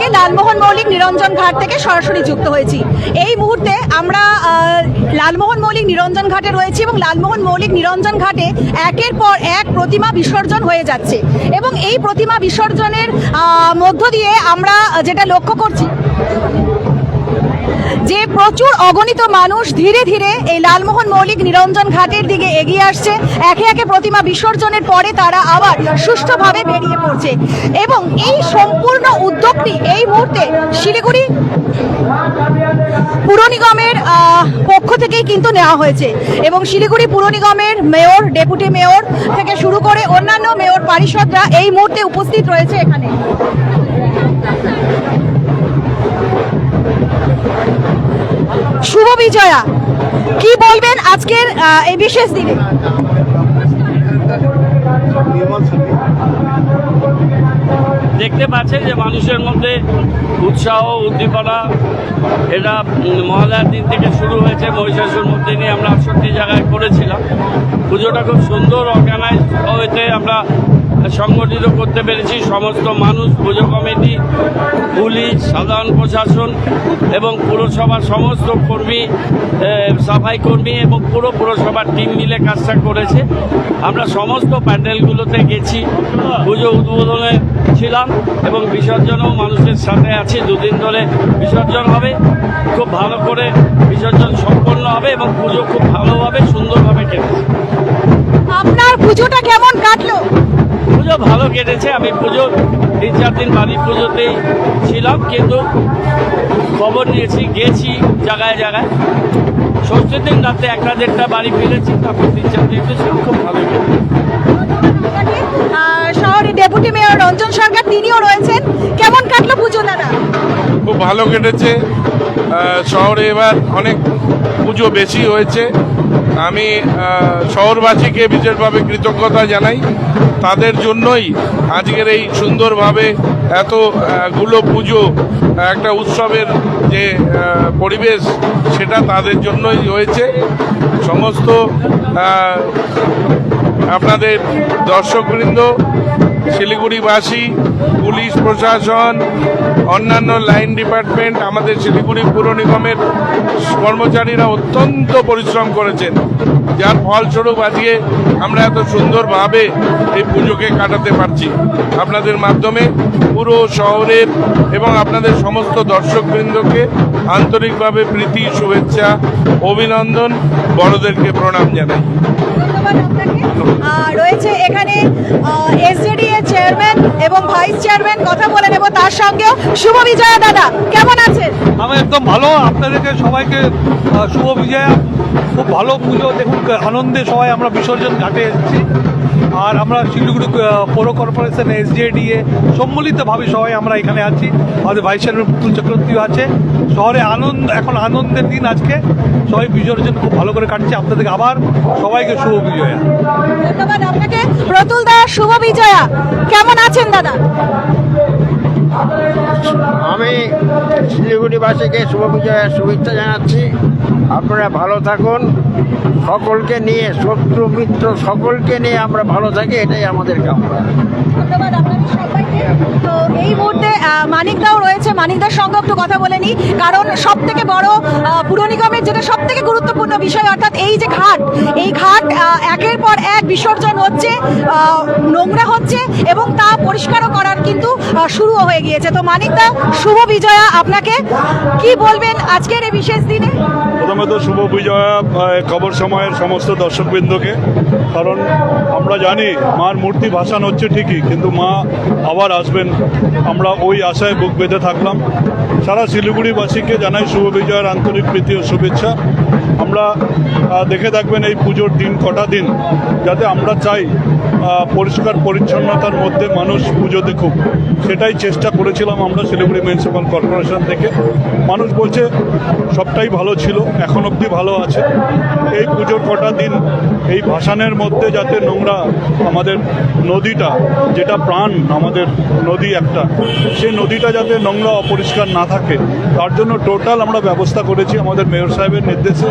থেকে লালমোহন মৌলিক, নিরঞ্জন ঘাট থেকে সরাসরি যুক্ত হয়েছি। এই মুহূর্তে আমরা লালমোহন মৌলিক, নিরঞ্জন ঘাটে রয়েছি এবং লালমোহন মৌলিক, নিরঞ্জন ঘাটে একের পর এক প্রতিমা বিসর্জন হয়ে যাচ্ছে। এবং এই প্রতিমা বিসর্জনের মধ্য দিয়ে আমরা যেটা লক্ষ্য করছি, যে প্রচুর অগণিত মানুষ ধীরে ধীরে এই লালমোহন মৌলিক, নিরঞ্জন ঘাটের দিকে এগিয়ে আসছে। একে একে প্রতিমা বিসর্জনের পরে তারা আবার সুষ্ঠুভাবে বেরিয়ে পড়ছে। এবং এই সম্পূর্ণ উদ্যোগটি এই মুহূর্তে শিলিগুড়ি পুর নিগমের পক্ষ থেকেই কিন্তু নেওয়া হয়েছে। এবং শিলিগুড়ি পুর নিগমের মেয়র, ডেপুটি মেয়র থেকে শুরু করে অন্যান্য মেয়র পারিষদরা এই মুহূর্তে উপস্থিত রয়েছে এখানে। শুভ বিজয়া। কি বলবেন আজকের এই বিশেষ দিনে? দেখতে পাচ্ছেন যে মানুষের মধ্যে উৎসাহ, উদ্দীপনা, এটা মহালয়ার দিন থেকে শুরু হয়েছে, মহিষাসুর মধ্যে নিয়ে আমরা আটষট্টি জায়গায় করেছিলাম পুজোটা খুব সুন্দর অর্গানাইজ হয়েছে, আমরা সংগঠিত করতে পেরেছি। সমস্ত মানুষ, পুজো কমিটি, পুলিশ, সাধারণ প্রশাসন এবং পুরসভার সমস্ত কর্মী সাফাই কর্মী এবং পুরো পুরসভার টিম মিলে কাজটা করেছে। আমরা সমস্ত প্যান্ডেলগুলোতে গেছি, পুজো উদ্বোধনে ছিলাম এবং বিসর্জনও মানুষের সাথে আছি। দুদিন ধরে বিসর্জন হবে, খুব ভালো করে বিসর্জন সম্পন্ন হবে এবং পুজো খুব ভালোভাবে, সুন্দরভাবে কেটেছে। আপনার পুজোটা কেমন কাটলো? পুজো ভালো কেটেছে। আমি পুজো তিন চার দিন বাড়ির পুজোতেই ছিলাম কিন্তু খবর নিয়েছি গেছি জায়গায় জায়গায়। ষষ্ঠীর দিন রাতে একটা দেড়টা বাড়ি ফিরেছি তারপর তিন চার দিন তো ছিলাম, খুব ভালো কেটেছে। আহ, ডেপুটি মেয়র রঞ্জন সরকার তিনিও রয়েছেন। কেমন কাটলো পুজো দাদা? খুব ভালো কেটেছে। শহরে এবার অনেক পুজো বেশি হয়েছে। আমি শহরবাসীকে বিশেষভাবে কৃতজ্ঞতা জানাই। তাদের জন্যই আজকের এই সুন্দরভাবে এতগুলো পুজো, একটা উৎসবের যে পরিবেশ, সেটা তাদের জন্যই হয়েছে। সমস্ত আপনাদের দর্শকবৃন্দ, শিলিগুড়িবাসী, পুলিশ প্রশাসন, অন্যান্য লাইন ডিপার্টমেন্ট, আমাদের শিলিগুড়ি পুর নিগমের কর্মচারীরা অত্যন্ত পরিশ্রম করেছেন। যার ফলস্বরূপ আজকে আমরা এত সুন্দরভাবে এই পুজোকে কাটাতে পারছি। আপনাদের মাধ্যমে পুরো শহরের এবং আপনাদের সমস্ত দর্শকবৃন্দকে আন্তরিকভাবে প্রীতি, শুভেচ্ছা, অভিনন্দন, বড়দেরকে প্রণাম জানাই। ধন্যবাদ আপনাকে। রয়েছে এখানে এসজেডি এর চেয়ারম্যান এবং ভাইস চেয়ারম্যান কথা বলে নেব তার সঙ্গেও। শুভ বিজয়া দাদা, কেমন আছেন? আমি একদম ভালো, আপনাদেরকে সবাইকে শুভ বিজয়া। খুব ভালো পুজো, দেখুন, আনন্দে সবাই আমরা বিসর্জন ঘাটে এসেছি। আর আমরা শিলিগুড়ি পৌর কর্পোরেশন এসডিএডিএ সম্মিলিতভাবে সবাই আমরা এখানে আছি। আমাদের ভাইস চেয়ারম্যান পুতুল চক্রবর্তী আছে। শহরে আনন্দ, এখন আনন্দের দিন আজকে। সবাই বিসর্জন খুব ভালো করে কাটছে। আপনাদেরকে আবার সবাইকে শুভ বিজয়া। ধন্যবাদ আপনাকে। প্রতুল দা, শুভ বিজয়া। কেমন আছেন দাদা? আমি শিলিগুড়িবাসীকে শুভ বিজয়ের শুভেচ্ছা জানাচ্ছি। আপনারা ভালো থাকুন। সকলকে নিয়ে শত্রু মিত্র সকলকে নিয়ে আমরা ভালো থাকি এটাই আমাদের কামনা। তো এই মুহূর্তে মানিকদাও রয়েছে। মানিকদার সঙ্গে একটু কথা বলে নিই। কারণ সব থেকে বড় পুর নিগমের যেটা সব থেকে গুরুত্বপূর্ণ বিষয় অর্থাৎ এই যে ঘাট এই ঘাট একের পর এক বিসর্জন হচ্ছে নোংরা হচ্ছে এবং তা পরিষ্কারও করার কিন্তু আহ, শুরুও হয়ে গিয়েছে তো মানিকদা শুভ বিজয়া আপনাকে কি বলবেন আজকের এই বিশেষ দিনে? প্রথমত শুভ বিজয়া খবর সময়ের সমস্ত দর্শকবৃন্দকে। কারণ আমরা জানি, মার মূর্তি ভাসান হচ্ছে ঠিকই, কিন্তু মা আবার আসবেন। আমরা ওই আশায় বুক বেঁধে থাকলাম। সারা শিলিগুড়িবাসীকে জানাই শুভ বিজয়ের আন্তরিক প্রীতি ও শুভেচ্ছা। আমরা দেখে থাকবেন এই পুজোর দিন, কটা দিন, যাতে আমরা চাই পরিষ্কার পরিচ্ছন্নতার মধ্যে মানুষ পুজো দেখুক সেটাই চেষ্টা করেছিলাম আমরা শিলিগুড়ি মিউনিসিপ্যাল কর্পোরেশন থেকে। মানুষ বলছে, সবটাই ভালো ছিল, এখন অবধি ভালো আছে। এই পুজোর কটা দিন এই ভাসানের মধ্যে যাতে নোংরা আমাদের নদীটা, যেটা প্রাণ আমাদের নদী একটা সেই নদীটা যাতে নোংরা অপরিষ্কার না থাকে, তার জন্য টোটাল আমরা ব্যবস্থা করেছি আমাদের মেয়র সাহেবের নির্দেশে।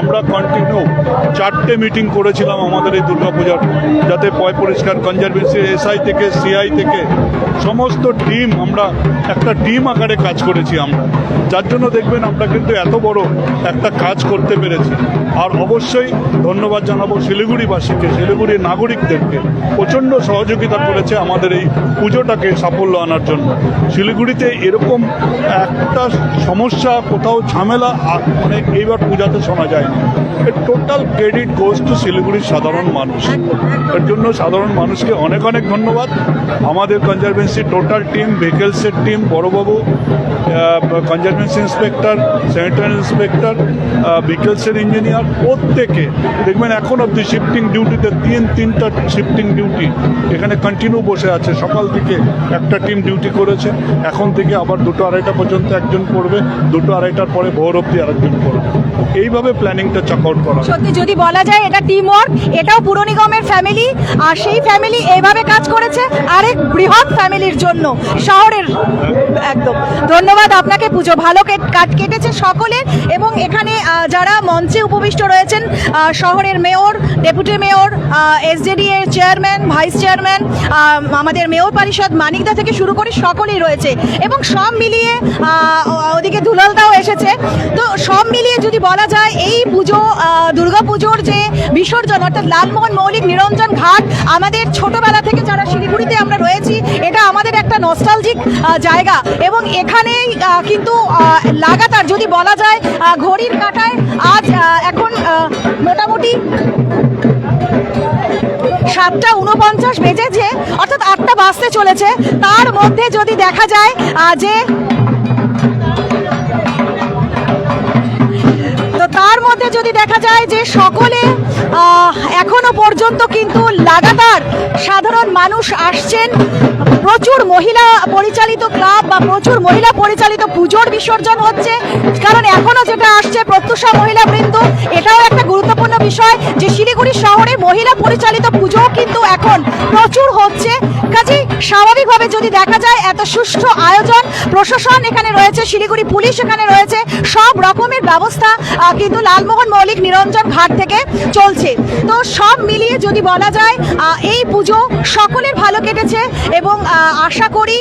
আমরা কন্টিনিউ চারটে মিটিং করেছিলাম আমাদের এই দুর্গাপূজার, যাতে পয় পরিষ্কার কনজারভেন্সি এসআই থেকে সিআই থেকে, সমস্ত টিম আমরা একটা টিম আকারে কাজ করেছি আমরা। যার জন্য দেখবেন আমরা কিন্তু এত বড় একটা কাজ করতে পেরেছি। আর অবশ্যই ধন্যবাদ জানাব শিলিগুড়িবাসীকে, শিলিগুড়ির নাগরিকদেরকে। প্রচণ্ড সহযোগিতা করেছে আমাদের এই পুজোটাকে সাফল্য আনার জন্য। শিলিগুড়িতে এরকম একটা সমস্যা, কোথাও ঝামেলা মানে এইবার পূজাতে শোনা যায়নি। টোটাল ক্রেডিট গোজ টু শিলিগুড়ির সাধারণ মানুষ। এর জন্য সাধারণ মানুষকে অনেক অনেক ধন্যবাদ। আমাদের কনজারভেন্সি টোটাল টিম ভেহিকেলসের টিম বড়বাবু কনজারভেন্সি ইন্সপেক্টর স্যানিটারি ইন্সপেক্টর ভেহিকেলসের ইঞ্জিনিয়ার প্রত্যেকে। দেখবেন এখন অব্দি শিফটিং ডিউটিতে তিন, তিনটা শিফটিং ডিউটি এখানে কন্টিনিউ বসে আছে। সকাল থেকে একটা টিম ডিউটি করেছে। এখন থেকে আবার দুটো আড়াইটা পর্যন্ত একজন করবে, দুটো আড়াইটার পরে ভোর অব্দি আরেকজন করবে। এইভাবে প্ল্যানিংটা চেক আউট করা সত্যি, যদি বলা যায় এটা টিম ওয়ার্ক এটাও পুর নিগমের ফ্যামিলি আর সেই ফ্যামিলি এইভাবে কাজ করেছে আরেক বৃহৎ ফ্যামিলির জন্য, শহরের একদম। ধন্যবাদ আপনাকে, পুজো ভালো কেট- কাট কেটেছে সকলের এবং এখানে যারা মঞ্চে উপবিষ্ট রয়েছেন শহরের mayor deputy mayor S J D এর চেয়ারম্যান ভাইস চেয়ারম্যান আমাদের মেয়র পরিষদ মানিকদা থেকে শুরু করে সকলেই রয়েছে। এবং সব মিলিয়ে ওদিকে দুলালদাও এসেছে। তো যদি বলা যায়, এই পুজো দুর্গা পুজোর যে বিসর্জন, অর্থাৎ লালমোহন মৌলিক নিরঞ্জন ঘাট, আমাদের ছোটবেলা থেকে যারা শিলিগুড়িতে আমরা রয়েছি, এটা আমাদের একটা নস্টালজিক জায়গা। এবং এখানেই কিন্তু লাগাতার যদি বলা যায় ঘড়ির কাঁটায় আজ এখন মোটামুটি সাতটা উনপঞ্চাশ বেজেছে, অর্থাৎ আটটা বাজতে চলেছে। তার মধ্যে যদি দেখা যায় যে মধ্যে যদি দেখা যায় যে সকলে এখনও পর্যন্ত কিন্তু লাগাতার সাধারণ মানুষ আসছেন প্রচুর মহিলা পরিচালিত ক্লাব বা প্রচুর মহিলা পরিচালিত পুজোর বিসর্জন হচ্ছে। কারণ এখনও যেটা আসছে প্রত্যুষা মহিলা বৃন্দ, এটাও একটা গুরুত্বপূর্ণ বিষয় যে শিলিগুড়ি শহরে মহিলা পরিচালিত পুজো কিন্তু এখন প্রচুর হচ্ছে। কাজেই স্বাভাবিকভাবে যদি দেখা যায় এত সুষ্ঠু আয়োজন, প্রশাসন এখানে রয়েছে, শিলিগুড়ি পুলিশ এখানে রয়েছে, সব রকমের ব্যবস্থা কিন্তু লালমোহন মৌলিক নিরঞ্জন ঘাট থেকে চলছে। তো সব মিলিয়ে যদি বলা যায় এই পুজো সকলের ভালো কেটেছে এবং আশা করি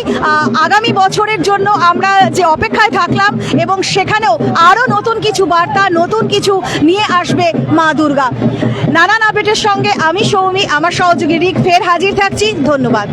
আগামী বছরের জন্য আমরা যে অপেক্ষায় থাকলাম এবং সেখানেও আরও নতুন কিছু বার্তা, নতুন কিছু নিয়ে আসবে মা দুর্গা। নানান আপডেটের সঙ্গে আমি সৌমি, আমার সহযোগী রিক, ফের হাজির থাকছি। ধন্যবাদ।